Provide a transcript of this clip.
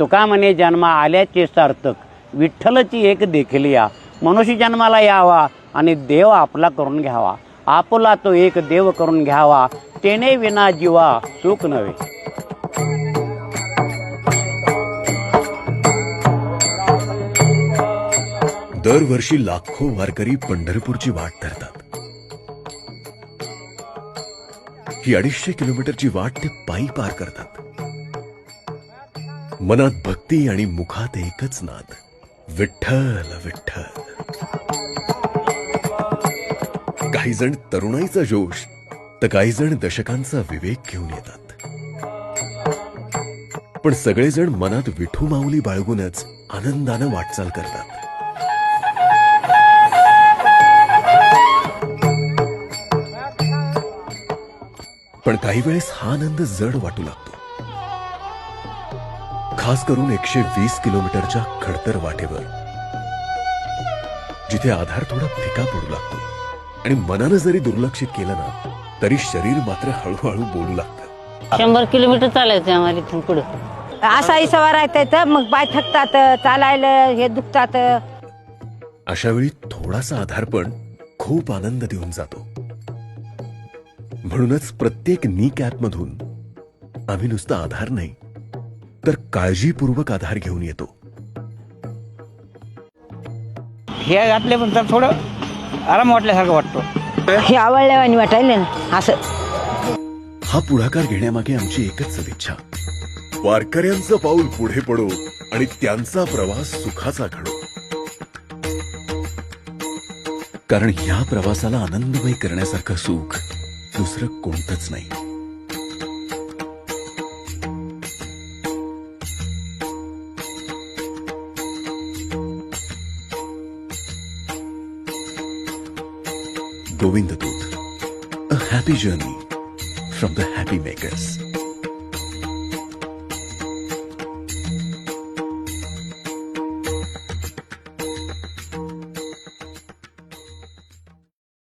तुका म्हणे जन्मा आल्याचे सार्थक. विठ्ठलची एक देखील या मनुष्य जन्माला यावा आणि देव आपला करून घ्यावा. आपला तो एक देव करून घ्यावा. तेने विना जीवा सुख नव्हे. दरवर्षी लाखो वारकरी पंढरपूरची वाट धरतात. ही अडीचशे किलोमीटरची वाट ते पायी पार करतात. मनात भक्ती आणि मुखात एकच नाद. विठ्ठल विठ्ठल. काही जण तरुणाईचा जोश तर काही जण दशकांचा विवेक घेऊन येतात. पण सगळेजण मनात विठू माऊली बाळगूनच आनंदानं वाटचाल करतात. पण काही वेळेस हा आनंद जड वाटू लागतो. खास करून एकशे वीस किलोमीटरच्या खडतर वाटेवर जिथे आधार थोडा फिका पडू लागतो आणि मनानं जरी दुर्लक्षित केलं ना तरी शरीर मात्र हळूहळू बोलू लागतं. शंभर किलोमीटर चालायचं आम्हाला इथून पुढे. असाही सवार आहेत मग पाय थकतात चालायला हे दुखतात. अशा वेळी थोडासा आधार पण खूप आनंद देऊन जातो. म्हणूनच प्रत्येक नी मधून आम्ही नुसता आधार नाही तर काळजीपूर्वक आधार घेऊन येतो. हे घातल्यानंतर थोडं आराम वाटल्यासारखं वाटतो. हे आवडल्यावानी वाटायले ना असं. हा पुढाकार घेण्यामागे आमची एकच सदिच्छा. वारकऱ्यांचं पाऊल पुढे पडो आणि त्यांचा प्रवास सुखाचा घडो. कारण ह्या प्रवासाला आनंदमय करण्यासारखं सुख दुसरं कोणतंच नाही. Govinda A happy journey from the happy makers.